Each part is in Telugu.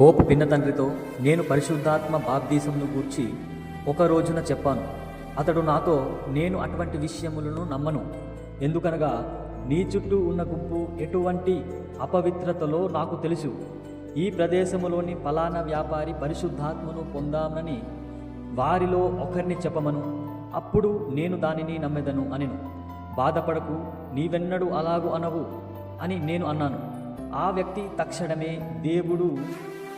హోప్ పిన్న తండ్రితో నేను పరిశుద్ధాత్మ బాప్దీసంను గూర్చి ఒక రోజున చెప్పాను. అతడు నాతో నేను అటువంటి విషయములను నమ్మను. ఎందుకనగా నీ చుట్టూ ఉన్న గుంపు ఎటువంటి అపవిత్రతలో నాకు తెలుసు. ఈ ప్రదేశములోని ఫలానా వ్యాపారి పరిశుద్ధాత్మను పొందామని వారిలో ఒకరిని చెప్పమను. అప్పుడు నేను దానిని నమ్మెదను అనెను. బాధపడకు నీవెన్నడూ అలాగు అనవు అని నేను అన్నాను. ఆ వ్యక్తి తక్షణమే దేవుడు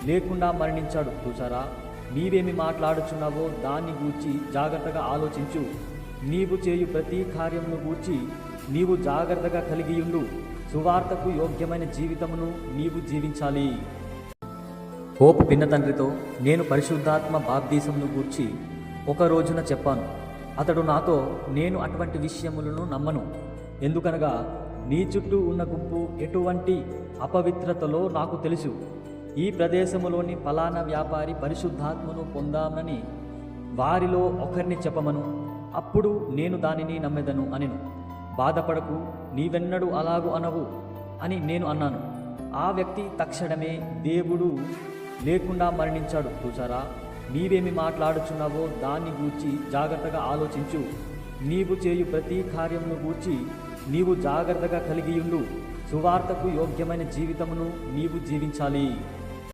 లేకుండా మరణించాడు. చూసారా నీవేమి మాట్లాడుచున్నావో దాన్ని గూర్చి జాగ్రత్తగా ఆలోచించు. నీవు చేయు ప్రతి కార్యమును గూర్చి నీవు జాగ్రత్తగా కలిగియుండు. సువార్తకు యోగ్యమైన జీవితమును నీవు జీవించాలి. హోప్ పిన్న తండ్రితో నేను పరిశుద్ధాత్మ బాప్దీసమును గూర్చి ఒక రోజున చెప్పాను. అతడు నాతో నేను అటువంటి విషయములను నమ్మను. ఎందుకనగా నీ చుట్టూ ఉన్న గుంపు ఎటువంటి అపవిత్రతలో నాకు తెలుసు. ఈ ప్రదేశములోని ఫలానా వ్యాపారి పరిశుద్ధాత్మను పొందామని వారిలో ఒకరిని చెప్పమను. అప్పుడు నేను దానిని నమ్మెదను అనెను. బాధపడకు నీవెన్నడూ అలాగు అనవు అని నేను అన్నాను. ఆ వ్యక్తి తక్షణమే దేవుడు లేకుండా మరణించాడు. చూసారా నీవేమి మాట్లాడుచున్నావో దాన్ని గూర్చి జాగ్రత్తగా ఆలోచించు. నీవు చేయు ప్రతి కార్యమును గూర్చి నీవు జాగ్రత్తగా కలిగియుండు. సువార్తకు యోగ్యమైన జీవితమును నీవు జీవించాలి.